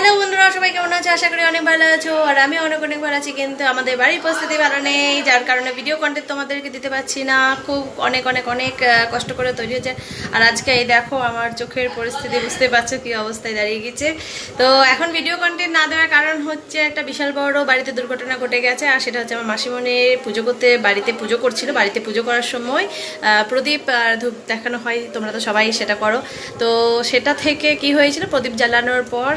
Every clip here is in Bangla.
হ্যালো বন্ধুরা, সবাই কেমন আছো? আশা করি অনেক ভালো আছো, আর আমি অনেক অনেক ভালো আছি, কিন্তু আমাদের বাড়ির পরিস্থিতি ভালো নেই, যার কারণে ভিডিও কন্টেন্ট তোমাদেরকে দিতে পারছি না। খুব অনেক অনেক অনেক কষ্ট করে তৈরি হয়েছে। আর আজকে এই দেখো, আমার চোখের পরিস্থিতি, বুঝতে পারছ কি অবস্থায় দাঁড়িয়ে গেছে। তো এখন ভিডিও কন্টেন্ট না দেওয়ার কারণ হচ্ছে একটা বিশাল বড় বাড়িতে দুর্ঘটনা ঘটে গেছে, আর সেটা হচ্ছে আমার মাসিমণির পুজো করতে, বাড়িতে পুজো করছিল, বাড়িতে পুজো করার সময় প্রদীপ আর ধূপ দেখানো হয়, তোমরা তো সবাই সেটা করো। তো সেটা থেকে কি হয়েছিল? প্রদীপ জ্বালানোর পর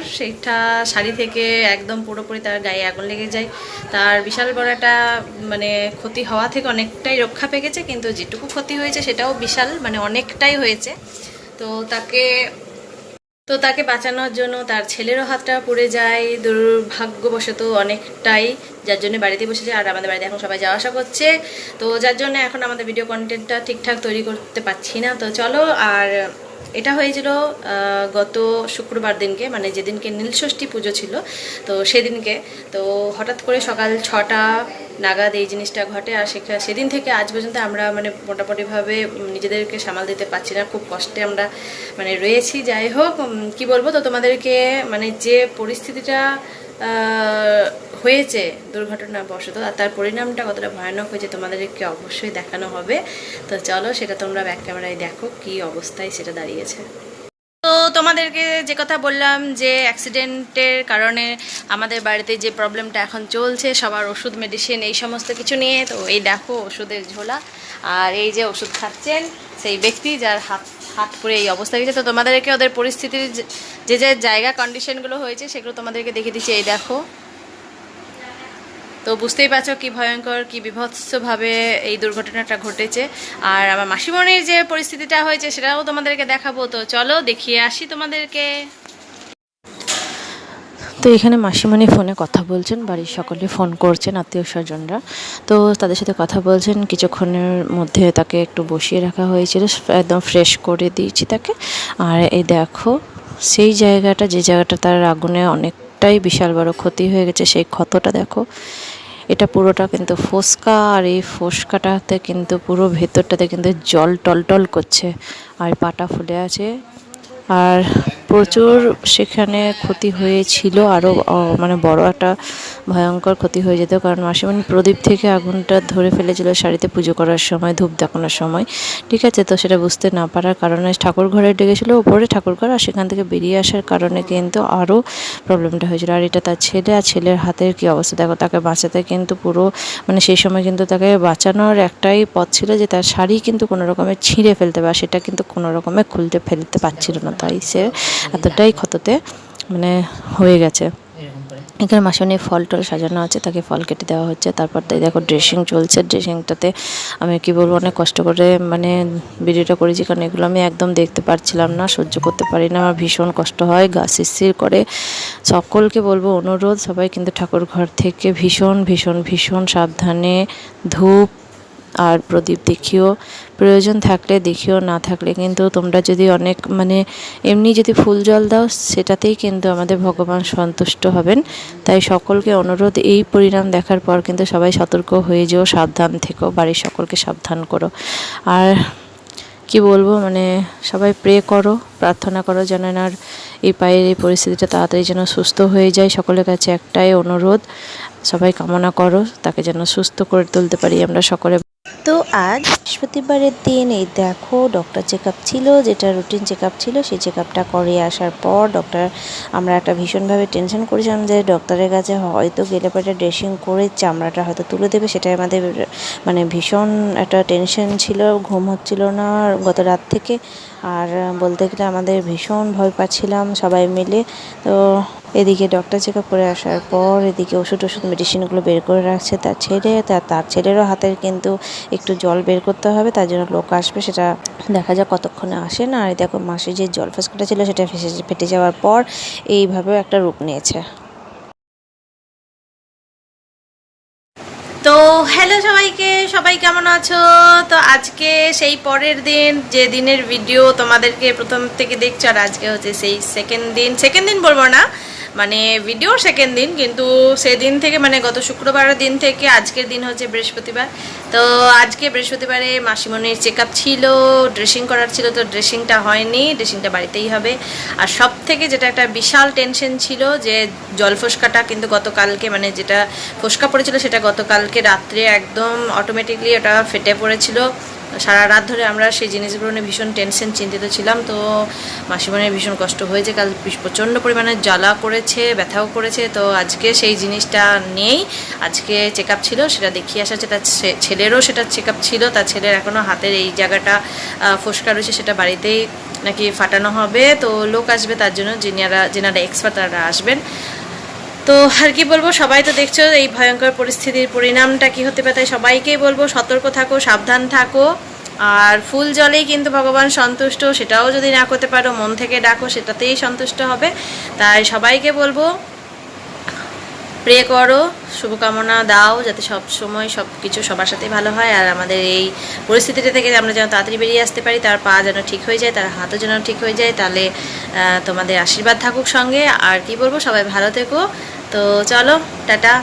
সেটা শাড়ি থেকে একদম পুরোপুরি তার গায়ে আগুন লেগে যায়। তার বিশাল বড় একটা মানে ক্ষতি হওয়া থেকে অনেকটাই রক্ষা পেয়ে গেছে কিন্তু যেটুকু ক্ষতি হয়েছে সেটাও বিশাল মানে অনেকটাই হয়েছে। তো তাকে তো তাকে বাঁচানোর জন্য তার ছেলেরও হাতটা পড়ে যায়, দুর্ভাগ্যবশত অনেকটাই, যার জন্য বাড়িতে বসেছে আর আমাদের বাড়িতে এখন সবাই যাওয়া আসা করছে। তো যার জন্য এখন আমাদের ভিডিও কন্টেন্টটা ঠিকঠাক তৈরি করতে পারছি না। তো চলো, আর এটা হয়েছিল গত শুক্রবার দিনকে মানে যেদিনকে নীলষষ্ঠী পুজো ছিল, তো সেদিনকে। তো হঠাৎ করে সকাল ছটা নাগাদ এই জিনিসটা ঘটে, আর সেদিন থেকে আজ পর্যন্ত আমরা মানে মোটামুটিভাবে নিজেদেরকে সামাল দিতে পারছি না। খুব কষ্টে আমরা মানে রয়েছি। যাই হোক কি বলব? তো তোমাদেরকে মানে যে পরিস্থিতিটা হয়েছে দুর্ঘটনা বশত, আর তার পরিণামটা কতটা ভয়ানক হয়েছে তোমাদেরকে অবশ্যই দেখানো হবে। তো চলো, সেটা তোমরা ব্যাক ক্যামেরায় দেখো কি অবস্থায় সেটা দাঁড়িয়েছে। তো তোমাদেরকে যে কথা বললাম যে অ্যাক্সিডেন্টের কারণে আমাদের বাড়িতে যে প্রবলেমটা এখন চলছে, সবার ওষুধ মেডিসিন এই সমস্ত কিছু নিয়ে, তো এই দেখো ওষুধের ঝোলা। আর এই যে ওষুধ খাচ্ছেন সেই ব্যক্তি যার হাত হাত পরে এই অবস্থা হয়েছে। তো তোমাদেরকে ওদের পরিস্থিতির যে- যে যে জায়গা কন্ডিশনগুলো হয়েছে, সেগুলো তোমাদেরকে দেখিয়ে দিচ্ছি। এই দেখো। তো বুঝতেই পারছ কি ভয়ঙ্কর, কি বিভৎসভাবে এই দুর্ঘটনাটা ঘটেছে। আর আমার মাসিমণির যে পরিস্থিতিটা হয়েছে, সেটাও তোমাদেরকে দেখাবো। তো চলো, দেখিয়ে আসি তোমাদেরকে। তো এখানে মাসিমণি ফোনে কথা বলছেন, বাড়ির সকলে ফোন করছেন, আত্মীয় স্বজনরা। তো তাদের সাথে কথা বলছেন, কিছুক্ষণের মধ্যে তাকে একটু বসিয়ে রাখা হয়েছিল, একদম ফ্রেশ করে দিয়েছি তাকে। আর এই দেখো, সেই জায়গাটা, যে জায়গাটা তার আগুনে অনেকটাই বিশাল বড় ক্ষতি হয়ে গেছে, সেই ক্ষতটা দেখো। এটা পুরোটা কিন্তু ফোসকা, আর এই ফোসকাটাতে কিন্তু পুরো ভেতরটাতে কিন্তু জল টলটল করছে। আর পাটা ফুলে আছে। আর প্রচুর সেখানে ক্ষতি হয়েছিল। আরও মানে বড় একটা ভয়ঙ্কর ক্ষতি হয়ে যেত কারণ মাসিমণি প্রদীপ থেকে আগুনটা ধরে ফেলেছিল শাড়িতে পুজো করার সময়, ধূপ দেখানোর সময়। ঠিক আছে, তো সেটা বুঝতে না পারার কারণে ঠাকুর ঘরে ডেকেছিলো, ওপরে ঠাকুর ঘর আর সেখান থেকে বেরিয়ে আসার কারণে কিন্তু আরও প্রবলেমটা হয়েছিল। আর এটা তার ছেলে, আর ছেলের হাতের কি অবস্থা? দেখো, তাকে বাঁচাতে কিন্তু পুরো মানে সেই সময় কিন্তু তাকে বাঁচানোর একটাই পথ ছিল যে তার শাড়ি কিন্তু কোনো রকমের ছিঁড়ে ফেলতে পারে, সেটা কিন্তু কোনো রকমে খুলতে ফেলতে পারছিল না। তাই সে এতটাই ক্ষততে মানে হয়ে গেছে। এখানে মাসনে ফল টল সাজানো আছে, তাকে ফল কেটে দেওয়া হচ্ছে। তারপর তাই দেখো ড্রেসিং চলছে ড্রেসিংটাতে আমি কি বলব, অনেক কষ্ট করে মানে ভিডিওটা করেছি, কারণ এগুলো আমি একদম দেখতে পারছিলাম না, সহ্য করতে পারি না আমার ভীষণ কষ্ট হয়, গা শিরশির করে। সকলকে বলব অনুরোধ, সবাই কিন্তু ঠাকুর ঘর থেকে ভীষণ ভীষণ ভীষণ সাবধানে ধূপ আর প্রদীপ দেখিও। প্রয়োজন থাকলে দেখিও, না থাকলে কিন্তু তোমরা যদি অনেক মানে এমনি যদি ফুল জল দাও, সেটাতেই কিন্তু আমাদের ভগবান সন্তুষ্ট হবেন। তাই সকলকে অনুরোধ, এই পরিণাম দেখার পর কিন্তু সবাই সতর্ক হয়ে যেও, সাবধান থেকো, বাড়ির সকলকে সাবধান করো। আর কি বলব মানে সবাই প্রে করো, প্রার্থনা করো যেন আর এই পায়ের এই পরিস্থিতিটা তাড়াতাড়ি যেন সুস্থ হয়ে যায়। সকলের কাছে একটাই অনুরোধ, সবাই কামনা করো, তাকে যেন সুস্থ করে তুলতে পারি আমরা সকলে। তো আজ বৃহস্পতিবারের দিন এই দেখো ডক্টর চেক ছিল, যেটা রুটিন চেক ছিল, সেই চেক আপটা করে আসার পর ডক্টর আমরা একটা ভীষণভাবে টেনশন করেছিলাম যে ডক্টরের কাছে হয়তো গেলে পরে ড্রেসিং করে চামড়াটা হয়তো তুলে দেবে, সেটাই আমাদের মানে ভীষণ একটা টেনশন ছিল, ঘুম হচ্ছিল না গত রাত থেকে। আর বলতে গেলে আমাদের ভীষণ ভয় পাচ্ছিলাম সবাই মিলে। তো এদিকে ডক্টর চেক আপ করে আসার পর এদিকে ওষুধ ওষুধ মেডিসিনগুলো বের করে রাখছে তার ছেলে। তার ছেলেরও হাতের কিন্তু একটু জল বের করতে হবে, তার জন্য লোক আসবে সেটা দেখা যাক কতক্ষণে আসে না। আর দেখো মাসে যে জল ফেসকাটা ছিল সেটা ফেসে ফেটে যাওয়ার পর এইভাবেও একটা রূপ নিয়েছে। তো হ্যালো সবাইকে, সবাই কেমন আছো? তো আজকে সেই পরের দিন, যে দিনের ভিডিও তোমাদেরকে প্রথম থেকে দেখছ আর আজকে হচ্ছে সেই সেকেন্ড দিন। সেকেন্ড দিন বলব না মানে ভিডিও সেকেন্ড দিন, কিন্তু সেদিন থেকে মানে গত শুক্রবারের দিন থেকে আজকের দিন হচ্ছে বৃহস্পতিবার। তো আজকে বৃহস্পতিবারে মাসিমণির চেক ছিল ড্রেসিং করার ছিল, তো ড্রেসিংটা হয়নি ড্রেসিংটা বাড়িতেই হবে। আর সব থেকে যেটা একটা বিশাল টেনশন ছিল যে জল ফোসকাটা কিন্তু গতকালকে মানে যেটা ফোসকা পড়েছিল সেটা গতকালকে রাত্রে একদম অটোমেটিকলি ওটা ফেটে পড়েছিল। সারা রাত ধরে আমরা সেই জিনিসগুলো নিয়ে ভীষণ টেনশন চিন্তিত ছিলাম। তো মাসিমণির ভীষণ কষ্ট হয়েছে, কাল প্রচণ্ড পরিমাণে জ্বালা করেছে, ব্যথাও করেছে। তো আজকে সেই জিনিসটা নেই। আজকে চেক ছিল, সেটা দেখিয়ে আসা হচ্ছে তার ছেলেরও সেটা চেক ছিল। তার ছেলের এখনও হাতের এই জায়গাটা ফোসকা রয়েছে, সেটা বাড়িতেই নাকি ফাটানো হবে। তো লোক আসবে তার জন্য যিনারা যেনারা এক্সপার্ট তারা আসবেন। তো আর কি বলব, সবাই তো দেখছ এই ভয়ঙ্কর পরিস্থিতির পরিণামটা কি হতে পারে, তাই সবাইকেই বলব সতর্ক থাকো, সাবধান থাকো। আর ফুল জলেই কিন্তু ভগবান সন্তুষ্ট, সেটাও যদি না করতে পারো, মন থেকে ডাকো, সেটাতেই সন্তুষ্ট হবে। তাই সবাইকে বলব প্রে করো, শুভকামনা দাও যাতে সব সময় সব কিছু সবার সাথে ভালো হয় আর আমাদের এই পরিস্থিতিটা থেকে আমরা যেন তাড়াতাড়ি বেরিয়ে আসতে পারি, তার পা যেন ঠিক হয়ে যায়, তার হাতও যেন ঠিক হয়ে যায়, তাহলে তোমাদের আশীর্বাদ থাকুক সঙ্গে। আর কি বলব, সবাই ভালো থেকো। তো চলো, টাটা।